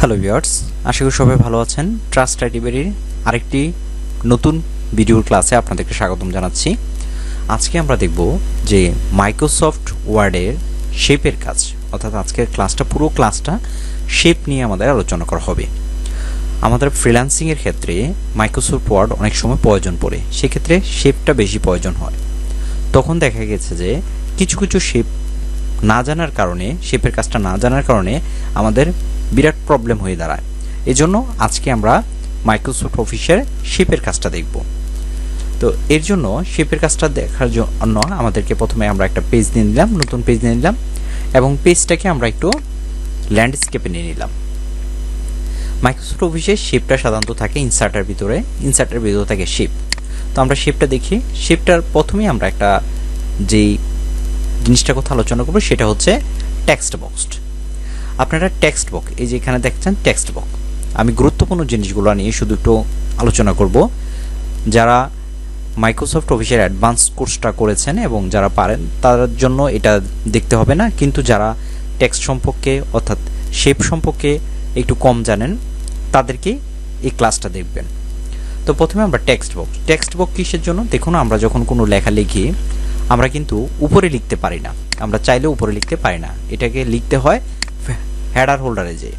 Hello viewers আশা করি সবাই ভালো আছেন। ট্রাস্ট আইটিবেরির আরেকটি নতুন ভিডিওর ক্লাসে আপনাদেরকে স্বাগতম জানাচ্ছি। আজকে আমরা দেখব যে মাইক্রোসফট ওয়ার্ডের শেপের কাজ, অর্থাৎ আজকের ক্লাসটা, পুরো ক্লাসটা শেপ নিয়ে আমাদের আলোচনা করা হবে। আমাদের ফ্রিল্যান্সিংয়ের ক্ষেত্রে মাইক্রোসফট ওয়ার্ড অনেক সময় প্রয়োজন পড়ে, সেক্ষেত্রে শেপটা বেশি প্রয়োজন হয়। তখন দেখা গেছে যে কিছু কিছু শেপ না জানার কারণে শেপের কাজটা না জানার কারণে আমাদের বিরাট প্রবলেম হয়ে দাঁড়ায়। এজন্য আজকে আমরা মাইক্রোসফট অফিসের শেপের কাজটা দেখব। তো এর জন্য শেপের কাজটা দেখার জন্য আমাদেরকে প্রথমে আমরা একটা পেজ নিয়ে নিলাম, নতুন পেজ নিয়ে নিলাম এবং পেজটাকে আমরা একটু ল্যান্ডস্কেপে নিয়ে নিলাম। মাইক্রোসফট অফিসে শেপটা সাধারণত থাকে ইনসার্টার ভিতরে ইনসার্টার ভিতরে থাকে শেপ তো আমরা শেপটা দেখি। শেপটার প্রথমেই আমরা একটা যেই জিনিসটার কথা আলোচনা করব সেটা হচ্ছে টেক্সট বক্স আপনারা টেক্সট বক্স এই যে এখানে দেখছেন টেক্সট বক্স আমি গুরুত্বপূর্ণ জিনিসগুলো নিয়ে শুধু একটু আলোচনা করব। যারা মাইক্রোসফট অফিসের অ্যাডভান্স কোর্সটা করেছেন এবং যারা পারেন তার জন্য এটা দেখতে হবে না। কিন্তু যারা টেক্সট সম্পর্কে, অর্থাৎ শেপ সম্পর্কে একটু কম জানেন, তাদেরকে এই ক্লাসটা দেখবেন। তো প্রথমে আমরা টেক্সট বক্স টেক্সট বক্স কিসের জন্য? দেখুন, আমরা যখন কোনো লেখা লিখি, আমরা কিন্তু উপরে লিখতে পারি না। আমরা চাইলে উপরে লিখতে পারি না। এটাকে লিখতে হয় হেডার হোল্ডারে যে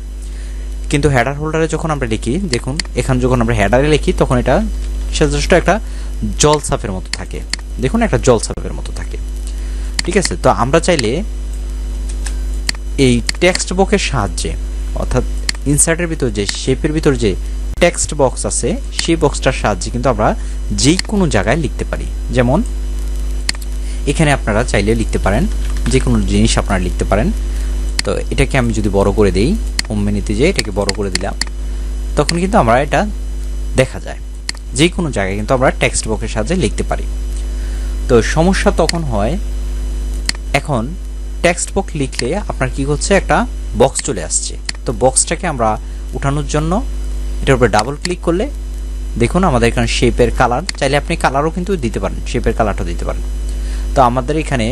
কিন্তু হেডার হোল্ডারে যখন আমরা লিখি, দেখুন, এখানে যখন আমরা হেডারে লিখি, তখন এটা যথেষ্ট একটা জল সাফের মতো থাকে। দেখুন, একটা জল সাফের মতো থাকে। ঠিক আছে? তো আমরা চাইলে এই টেক্সট বক্সের সাহায্যে, অর্থাৎ ইনসার্টের ভিতর যে শেপের ভিতর যে টেক্সট বক্স আছে, সেই বক্সটার সাহায্যে কিন্তু আমরা যে কোনো জায়গায় লিখতে পারি। যেমন, এখানে আপনারা চাইলে লিখতে পারেন যে কোনো জিনিস আপনারা লিখতে পারেন। তো এটাকে আমি যদি বড় করে দেই হোম মেনুতে যে এটাকে বড় করে দিলাম, তখন কিন্তু আমরা এটা দেখা যায়। যে কোনো জায়গায় কিন্তু আমরা টেক্সট বক্সের সাহায্যে লিখতে পারি। তো সমস্যা তখন হয়, এখন টেক্সট বক্স লিখলে আপনার কি হচ্ছে? একটা বক্স চলে আসছে। তো বক্সটাকে আমরা উঠানোর জন্য এটার উপরে ডাবল ক্লিক করলে, দেখুন আমাদের এখানে শেপের কালার চাইলে আপনি কালারও কিন্তু দিতে পারেন শেপের কালারটা দিতে পারেন। তো আমাদের এখানে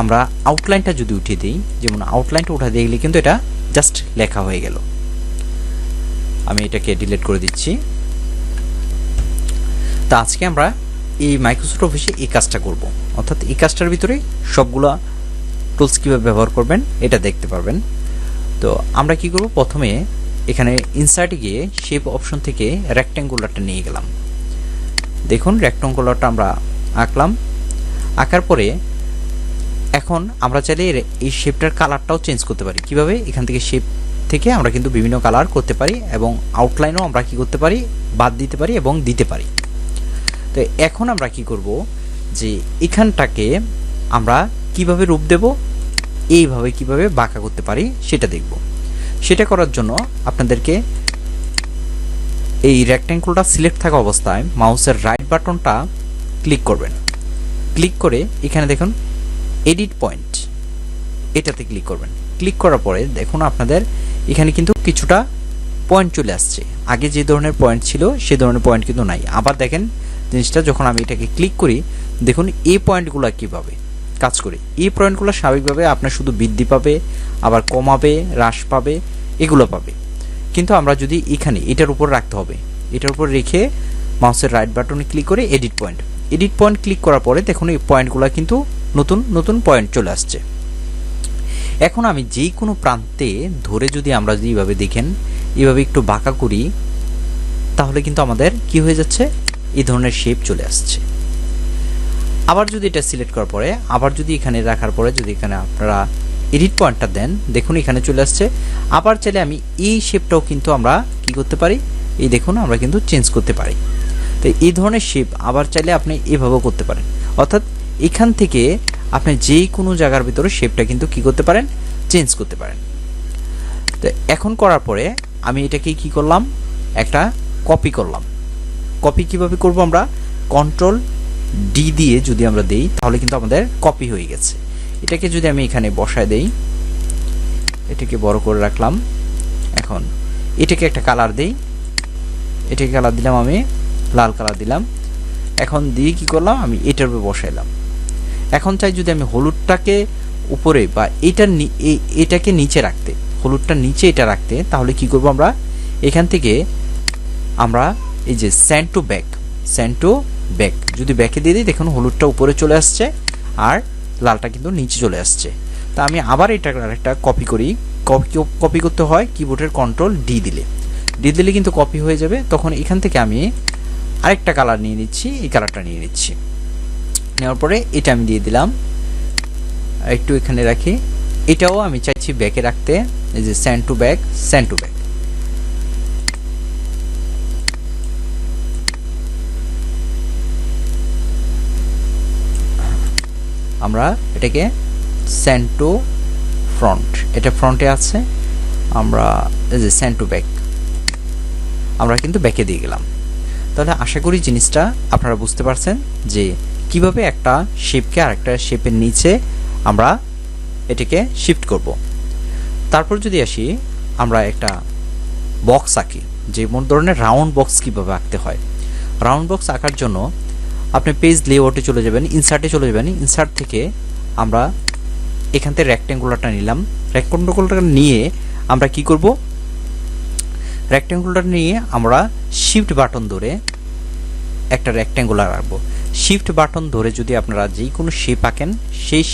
আমরা আউটলাইনটা যদি উঠিয়ে দিই, যেমন আউটলাইনটা উঠা দিয়ে গেলে কিন্তু এটা জাস্ট লেখা হয়ে গেল। আমি এটাকে ডিলিট করে দিচ্ছি। তো আজকে আমরা এই মাইক্রোসফট অফিসে এই কাজটা করব। অর্থাৎ এই কাজটার ভিতরে সবগুলা টুলস কীভাবে ব্যবহার করবেন, এটা দেখতে পারবেন। তো আমরা কি করব? প্রথমে এখানে ইনসার্টে গিয়ে শেপ অপশন থেকে রেক্ট্যাঙ্গুলারটা নিয়ে গেলাম। দেখুন রেক্ট্যাঙ্গুলারটা আমরা আঁকলাম। আঁকার পরে এখন আমরা চাইলে এই শেপটার কালারটাও চেঞ্জ করতে পারি। কীভাবে? এখান থেকে শেপ থেকে আমরা কিন্তু বিভিন্ন কালার করতে পারি এবং আউটলাইনও আমরা কি করতে পারি? বাদ দিতে পারি এবং দিতে পারি। তো এখন আমরা কি করব যে এখানটাকে আমরা কীভাবে রূপ দেব? এইভাবে কীভাবে বাঁকা করতে পারি সেটা দেখব। সেটা করার জন্য আপনাদেরকে এই রেক্ট্যাঙ্গুলটা সিলেক্ট থাকা অবস্থায় মাউসের রাইট বাটনটা ক্লিক করবেন। ক্লিক করে এখানে দেখুন এডিট পয়েন্ট। এটাতে ক্লিক করবেন। ক্লিক করার পরে দেখুন আপনাদের এখানে কিন্তু কিছুটা পয়েন্ট চলে আসছে। আগে যে ধরনের পয়েন্ট ছিল, সে ধরনের পয়েন্ট কিন্তু নাই। আবার দেখেন জিনিসটা যখন আমি এটাকে ক্লিক করি, দেখুন এই পয়েন্টগুলো কীভাবে কাজ করে। এই পয়েন্টগুলো স্বাভাবিকভাবে আপনার শুধু বৃদ্ধি পাবে, আবার কমাবে, হ্রাস পাবে, এগুলো পাবে। কিন্তু আমরা যদি এখানে এটার উপর রাখতে হবে, এটার উপর রেখে মাউসের রাইট বাটনে ক্লিক করে edit point edit point click করার পরে দেখুন এই পয়েন্টগুলো কিন্তু নতুন নতুন পয়েন্ট চলে আসছে। এখন আমি যে কোনো প্রান্তে ধরে যদি আমরা যদি এইভাবে দেখেন এভাবে একটু বাঁকা করি, তাহলে কিন্তু আমাদের কি হয়ে যাচ্ছে? এই ধরনের শেপ চলে আসছে। আবার যদি এটা সিলেক্ট করার পরে, আবার যদি এখানে রাখার পরে যদি এখানে আপনারা এডিট পয়েন্টটা দেন, দেখুন এখানে চলে আসছে। আবার চাইলে আমি এই শেপটাও কিন্তু আমরা কি করতে পারি? এই দেখুন, আমরা কিন্তু চেঞ্জ করতে পারি। তো এই ধরনের শেপ আবার চাইলে আপনি এভাবেও করতে পারেন। অর্থাৎ এখান থেকে আপনি যে কোনো জায়গার ভিতরে শেপটা কিন্তু কি করতে পারেন? চেঞ্জ করতে পারেন। তো এখন করার পরে আমি এটাকে কি করলাম? একটা কপি করলাম। কপি কীভাবে করব আমরা? কন্ট্রোল ডি দিয়ে যদি আমরা দেই, তাহলে কিন্তু আমাদের কপি হয়ে গেছে। এটাকে যদি আমি এখানে বসায় দেই, এটাকে বড় করে রাখলাম। এখন এটাকে একটা কালার দেই। এটাকে কালার দিলাম আমি, লাল কালার দিলাম। এখন দিয়ে কি করলাম? আমি এটার উপরে বসাইলাম। এখন চাই যদি আমি হলুদটাকে উপরে বা এটা এটাকে নিচে রাখতে, হলুদটা নিচে এটা রাখতে, তাহলে কি করব আমরা? এখান থেকে আমরা এই যে send to back send to back যদি ব্যাকে দিয়ে দিই, দেখুন হলুদটা উপরে চলে আসছে আর লালটা কিন্তু নিচে চলে আসছে। তা আমি আবার এটা আরেকটা কপি করি। কপি কপি করতে হয় কিবোর্ডের কন্ট্রোল ডি দিলে। ডি দিলে কিন্তু কপি হয়ে যাবে। তখন এখান থেকে আমি আরেকটা কালার নিয়ে নিচ্ছি, এই কালারটা নিয়ে নিচ্ছি। নেওয়ার পরে এটা আমি দিয়ে দিলাম। একটু এখানে রাখি। এটাও আমি চাইছি ব্যাকে রাখতে, এই যে send to back send to back আমরা এটাকে স্যান্ড টু ফ্রন্ট, এটা ফ্রন্টে আছে, আমরা এই যে স্যান্ড টু ব্যাক আমরা কিন্তু ব্যাকে দিয়ে গেলাম। তাহলে আশা করি জিনিসটা আপনারা বুঝতে পারছেন যে কীভাবে একটা শেপকে আরেকটা শেপের নিচে আমরা এটাকে শিফট করব। তারপর যদি আসি, আমরা একটা বক্স আঁকি, যে কোন ধরনের রাউন্ড বক্স কীভাবে আঁকতে হয়। রাউন্ড বক্স আঁকার জন্য আপনি পেজ লেআউটে চলে যাবেন ইনসার্টে চলে যাবেন ইনসার্ট থেকে আমরা এখান থেকে রেক্টেঙ্গুলারটা নিলাম। রেক্টেঙ্গুলারটা নিয়ে আমরা কি করব? রেক্টেঙ্গুলার নিয়ে আমরা শিফট বাটন ধরে একটা রেক্টেঙ্গুলার রাখব শিফট বাটন ধরে যদি আপনারা যেই কোনো শেপ আঁকেন, সেই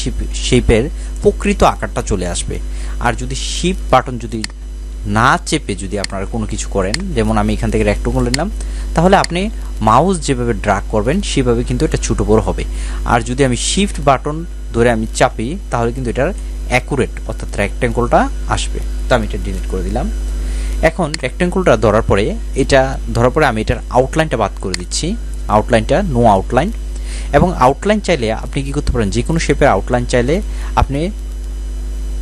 শেপের প্রকৃত আকারটা চলে আসবে। আর যদি শিফট বাটন যদি না চেপে যদি আপনারা কোনো কিছু করেন, যেমন আমি এখান থেকে রেক্টেঙ্গুলার নিলাম তাহলে আপনি মাউস যেভাবে ড্রাগ করবেন, সেভাবে কিন্তু এটা ছোটো বড় হবে। আর যদি আমি শিফট বাটন ধরে আমি চাপি, তাহলে কিন্তু এটার অ্যাকুরেট অর্থাৎ রেক্টেঙ্গলটা আসবে। তো আমি এটা ডিলিট করে দিলাম। এখন রেক্টেঙ্গলটা ধরার পরে, এটা ধরার পরে আমি এটার আউটলাইনটা বাদ করে দিচ্ছি। আউটলাইনটা নো আউটলাইন এবং আউটলাইন চাইলে আপনি কি করতে পারেন? যে কোনো শেপের আউটলাইন চাইলে আপনি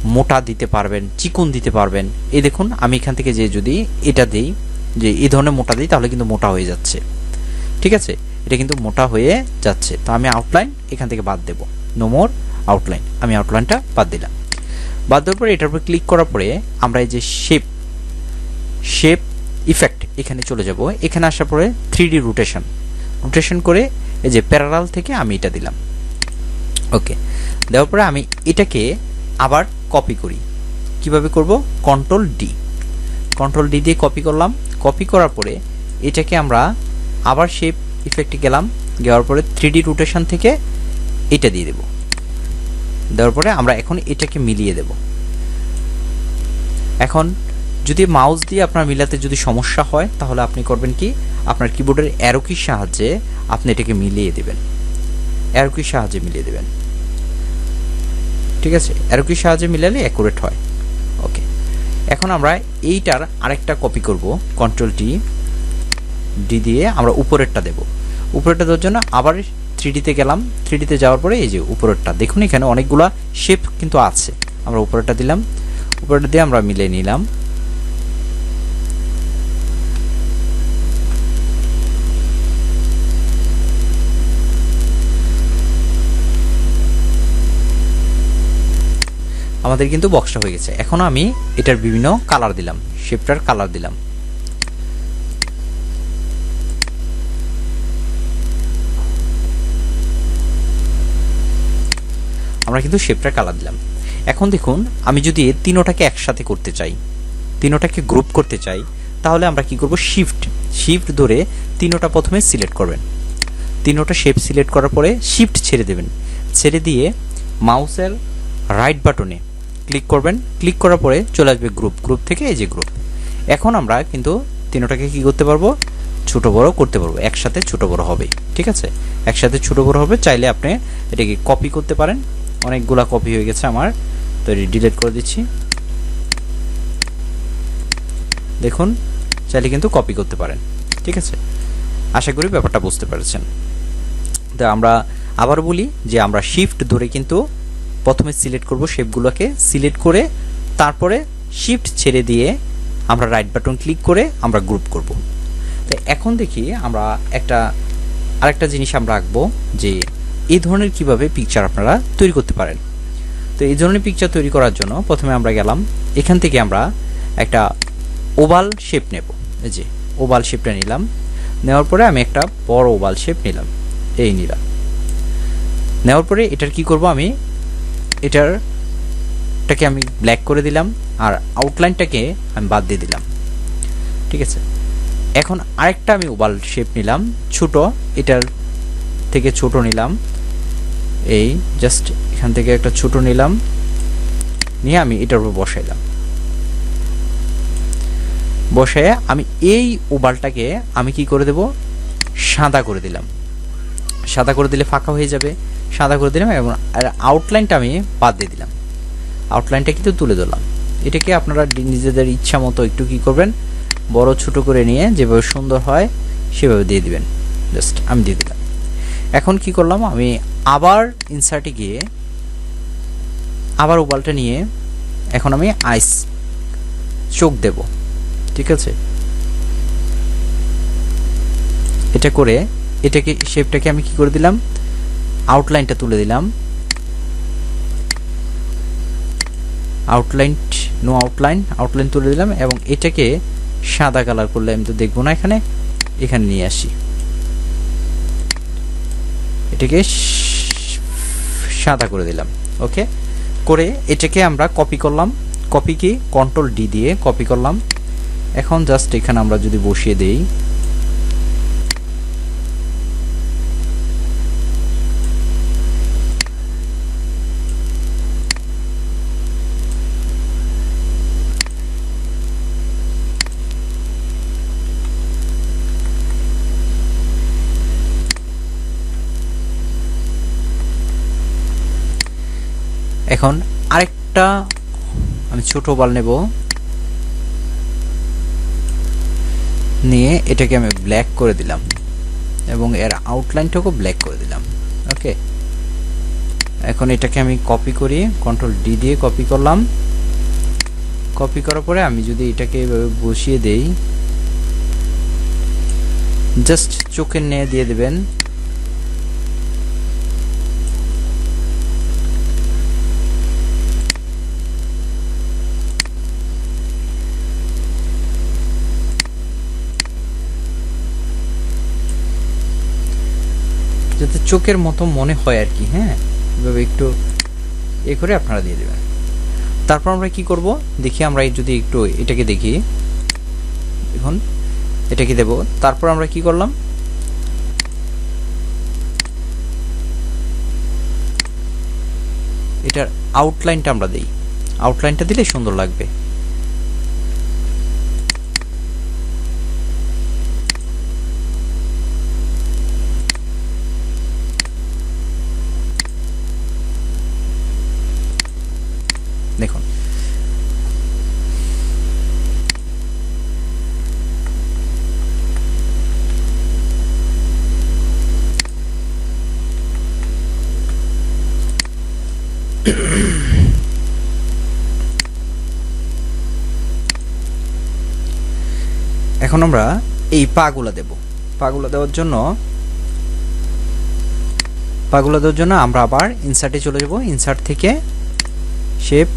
মোটা দিতে পারবেন, চিকন দিতে পারবেন। এই দেখুন, আমি এখান থেকে যে যদি এটা দিই, যে এই ধরনের মোটা দিই, তাহলে কিন্তু মোটা হয়ে যাচ্ছে। ঠিক আছে? এটা কিন্তু মোটা হয়ে যাচ্ছে। তো আমি আউটলাইন এখান থেকে বাদ দেব। নো মোর আউটলাইন আমি আউটলাইনটা বাদ দিলাম। বাদ দেওয়ার পরে এটার উপর ক্লিক করার পরে আমরা এই যে শেপ শেপ ইফেক্ট এখানে চলে যাব। এখানে আসার পরে থ্রি ডি রোটেশন রোটেশন করে এই যে প্যারালাল থেকে আমি এটা দিলাম। ওকে দেওয়ার পরে আমি এটাকে আবার কপি করি। কীভাবে করব? কন্ট্রোল ডি কন্ট্রোল ডি দিয়ে কপি করলাম। কপি করার পরে এটাকে আমরা আবার শেপ ইফেক্টে গেলাম। যাওয়ার পরে থ্রি রোটেশন থেকে এটা দিয়ে দেব। দেওয়ার পরে আমরা এখন এটাকে মিলিয়ে দেব। এখন যদি মাউস দিয়ে আপনার মিলাতে যদি সমস্যা হয়, তাহলে আপনি করবেন কি? আপনার কিবোর্ডের অ্যারোকির সাহায্যে আপনি এটাকে মিলিয়ে দেবেন। অ্যারোকির সাহায্যে মিলিয়ে দেবেন। ঠিক আছে? অ্যারোকির সাহায্যে মিলালে অ্যাকুরেট হয়। ওকে এখন আমরা এইটার আরেকটা কপি করব। কন্ট্রোল টি ডি দিয়ে আমরা উপরেরটা দেব। উপরেরটা দেওয়ার জন্য আবার থ্রি ডিতে গেলাম। থ্রি ডিতে যাওয়ার পরে এই যে উপরেরটা, দেখুন এখানে অনেকগুলা শেপ কিন্তু আছে। আমরা উপরেরটা দিলাম। উপরেরটা দিয়ে আমরা মিলিয়ে নিলাম। আমাদের কিন্তু বক্সটা হয়ে গেছে। এখন আমি এটার বিভিন্ন কালার দিলাম শেপটার কালার দিলাম। আমরা কিন্তু শেপটার কালার দিলাম। এখন দেখুন, আমি যদি তিনোটাকে একসাথে করতে চাই, তিনোটাকে গ্রুপ করতে চাই, তাহলে আমরা কি করব? শিফট শিফট ধরে তিনোটা প্রথমে সিলেক্ট করবেন। তিনোটা শেপ সিলেক্ট করার পরে শিফট ছেড়ে দেবেন। ছেড়ে দিয়ে মাউসের রাইট বাটনে ক্লিক করবেন। ক্লিক করার পরে চলে আসবে গ্রুপ গ্রুপ থেকে এই যে গ্রুপ এখন আমরা কিন্তু তিনোটাকে কি করতে পারব? ছোট বড় করতে পারব। একসাথে ছোট বড় হবে ঠিক আছে? একসাথে ছোট বড় হবে। চাইলে আপনি এটাকে কপি করতে পারেন। অনেকগুলা কপি হয়ে গেছে আমার। তো ডিলিট করে দিচ্ছি। দেখুন, চাইলে কিন্তু কপি করতে পারেন। ঠিক আছে? আশা করি ব্যাপারটা বুঝতে পেরেছেন। তো আমরা আবার বলি যে আমরা শিফট ধরে কিন্তু প্রথমে সিলেক্ট করব শেপগুলোকে, সিলেক্ট করে তারপরে শিফট ছেড়ে দিয়ে আমরা রাইট বাটন ক্লিক করে আমরা গ্রুপ করব। তো এখন দেখি আমরা একটা, আরেকটা জিনিস আমরা আঁকবো যে এই ধরনের কীভাবে পিকচার আপনারা তৈরি করতে পারেন। তো এই ধরনের পিকচার তৈরি করার জন্য প্রথমে আমরা গেলাম, এখান থেকে আমরা একটা ওভাল শেপ নেব। এই যে ওভাল শেপটা নিলাম, নেওয়ার পরে আমি একটা বড় ওভাল শেপ নিলাম, এই নিলাম। নেওয়ার পরে এটার কি করব আমি এটার এটাকে আমি ব্ল্যাক করে দিলাম আর আউটলাইনটাকে আমি বাদ দিয়ে দিলাম। ঠিক আছে? এখন আরেকটা আমি ওভাল শেপ নিলাম, ছোট, এটার থেকে ছোট নিলাম। এই জাস্ট এখান থেকে একটা ছোট নিলাম, নিয়ে আমি এটার উপর বসাইলাম। বসে আমি এই ওভালটাকে আমি কি করে দেব? সাদা করে দিলাম। সাদা করে দিলে ফাঁকা হয়ে যাবে। সাদা করে দিলাম এবং আর আউটলাইনটা আমি বাদ দিয়ে দিলাম। আউটলাইনটা কিন্তু তুলে ধরলাম। এটাকে আপনারা নিজেদের ইচ্ছা মতো একটু কি করবেন? বড় ছোট করে নিয়ে যেভাবে সুন্দর হয়, সেভাবে দিয়ে দিবেন। জাস্ট আমি দিয়ে দিলাম। এখন কি করলাম? আমি আবার ইনসার্টে গিয়ে আবার ওভালটা নিয়ে এখন আমি আইস চোখ দেব। ঠিক আছে? এটা করে এটাকে শেপটাকে আমি কি করে দিলাম? আউটলাইনটা তুলে দিলাম। আউটলাইন নো আউটলাইন আউটলাইন তুলে দিলাম এবং এটাকে সাদা কালার করলে আমি তো দেখব না এখানে। এখানে নিয়ে আসি। এটাকে সাদা করে দিলাম ওকে করে এটাকে আমরা কপি করলাম। কপি কি? কন্ট্রোল ডি দিয়ে কপি করলাম। এখন জাস্ট এখানে আমরা যদি বসিয়ে দেই। এখন আরেকটা আমি ছোট বাল নেব। নিয়ে এটাকে আমি ব্ল্যাক করে দিলাম এবং এর আউটলাইনটাকেও ব্ল্যাক করে দিলাম। ওকে? এখন এটাকে আমি কপি করি কন্ট্রোল ডি দিয়ে কপি করলাম। কপি করার পরে আমি যদি এটাকে এভাবে বসিয়ে দেই জাস্ট চোখের নিয়ে দিয়ে দেবেন। চোখের মতো মনে হয় আর কি হ্যাঁ? এভাবে একটু এ করে আপনারা দিয়ে দেবেন। তারপর আমরা কি করব? দেখি আমরা যদি একটু এটাকে দেখি। এখন এটাকে দেব। তারপর আমরা কি করলাম? এটার আউটলাইনটা আমরা দেই। আউটলাইনটা দিলে সুন্দর লাগবে দেখুন এখন আমরা এই পাগুলা দেব। পাগুলা দেওয়ার জন্য, পাগুলা দেওয়ার জন্য আমরা আবার ইনসার্টে চলে যাব। ইনসার্ট থেকে শেপ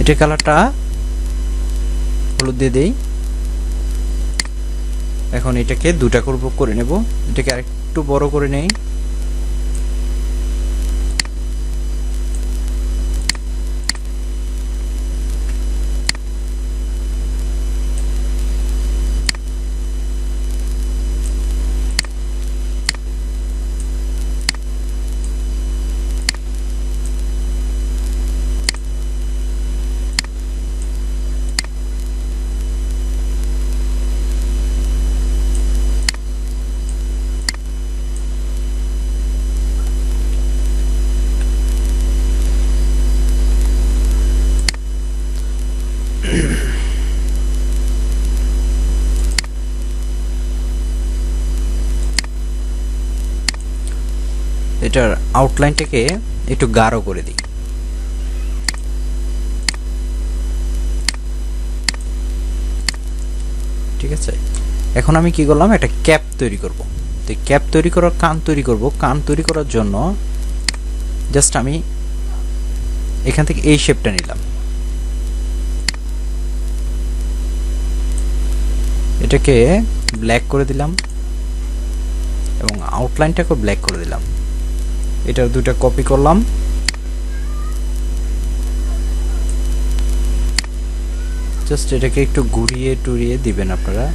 এটা কালারটা হলুদ দিয়ে দেই। এখন এটাকে দুটা করব করে নেব। এটাকে আরেকটু বড় করে নেই এটার আউটলাইনটাকে একটু গাঢ় করে দিই। ঠিক আছে? এখন আমি কি করলাম? একটা ক্যাপ তৈরি করব। তো ক্যাপ তৈরি করার কান তৈরি করব। কান তৈরি করার জন্য জাস্ট আমি এখান থেকে এই শেপটা নিলাম। এটাকে ব্ল্যাক করে দিলাম এবং আউটলাইনটাকেও ব্ল্যাক করে দিলাম। এটার দুইটা কপি করলাম। জাস্ট এটাকে একটু ঘুরিয়ে টুরিয়ে দিবেন আপনারা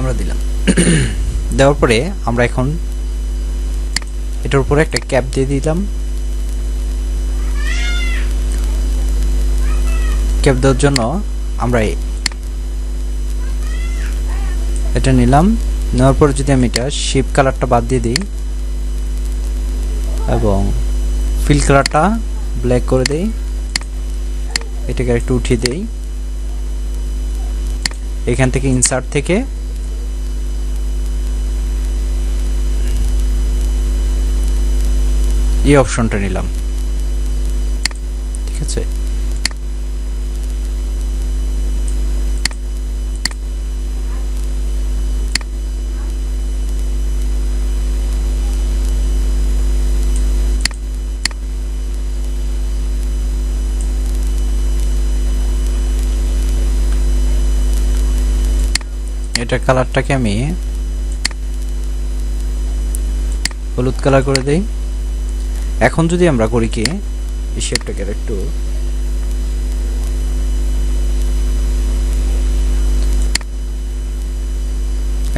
আমরা দিলাম দেওয়ার পরে আমরা এখন এটার উপরে একটা ক্যাপ দিয়ে দিলাম। ক্যাপ দেওয়ার জন্য আমরা এটা নিলাম। নেওয়ার পরে যদি আমি এটা শিপ কালারটা বাদ দিয়ে দিই এবং ফিল কালারটা ব্ল্যাক করে দেই, এটাকে একটু উঠিয়ে দেই। এখান থেকে ইনসার্ট থেকে এই অপশনটা নিলাম। ঠিক আছে? এটা কালারটাকে আমি হলুদ কালার করে দেই। এখন যদি আমরা করি কি? শেপটাকে একটু?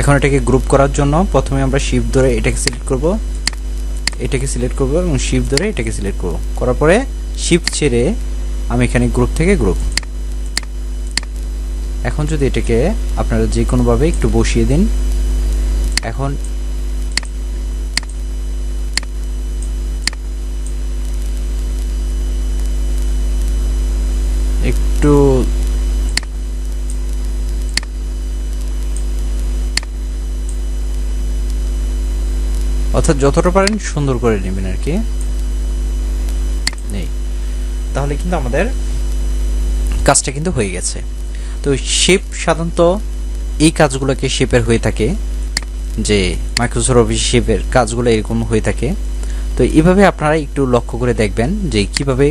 এখন এটাকে গ্রুপ করার জন্য প্রথমে আমরা শিপ ধরে এটাকে সিলেক্ট করব। এটাকে সিলেক্ট করব এবং শিপ ধরে এটাকে সিলেক্ট করব। করার পরে শিপ ছেড়ে আমি এখানে গ্রুপ থেকে গ্রুপ এখন যদি এটাকে আপনারা যে কোনোভাবে একটু বসিয়ে দিন। এখন একটু অর্থাৎ যতটা পারেন সুন্দর করে নেবেন আর কি। তাহলে কিন্তু আমাদের কাজটা কিন্তু হয়ে গেছে। তো শেপ সাধারণত এই কাজগুলোকে শেপের হয়ে থাকে, যে মাইক্রোসফট অফিস শেপের কাজগুলো এরকম হয়ে থাকে। তো এইভাবে আপনারা একটু লক্ষ্য করে দেখবেন যে কীভাবে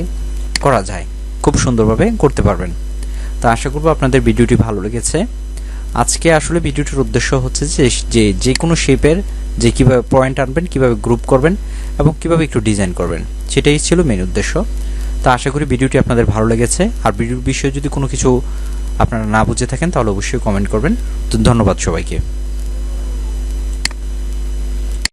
করা যায়। খুব সুন্দরভাবে করতে পারবেন। তো আশা করব আপনাদের ভিডিওটি ভালো লেগেছে। আজকে আসলে ভিডিওটির উদ্দেশ্য হচ্ছে যে যে যে কোনো শেপের যে কীভাবে পয়েন্ট আনবেন, কীভাবে গ্রুপ করবেন এবং কীভাবে একটু ডিজাইন করবেন, সেটাই ছিল মেন উদ্দেশ্য। তো আশা করি ভিডিওটি আপনাদের ভালো লেগেছে। আর ভিডিওর বিষয়ে যদি কোনো কিছু আপনারা না বুঝে থাকেন, তাহলে অবশ্যই কমেন্ট করবেন। তো ধন্যবাদ সবাইকে।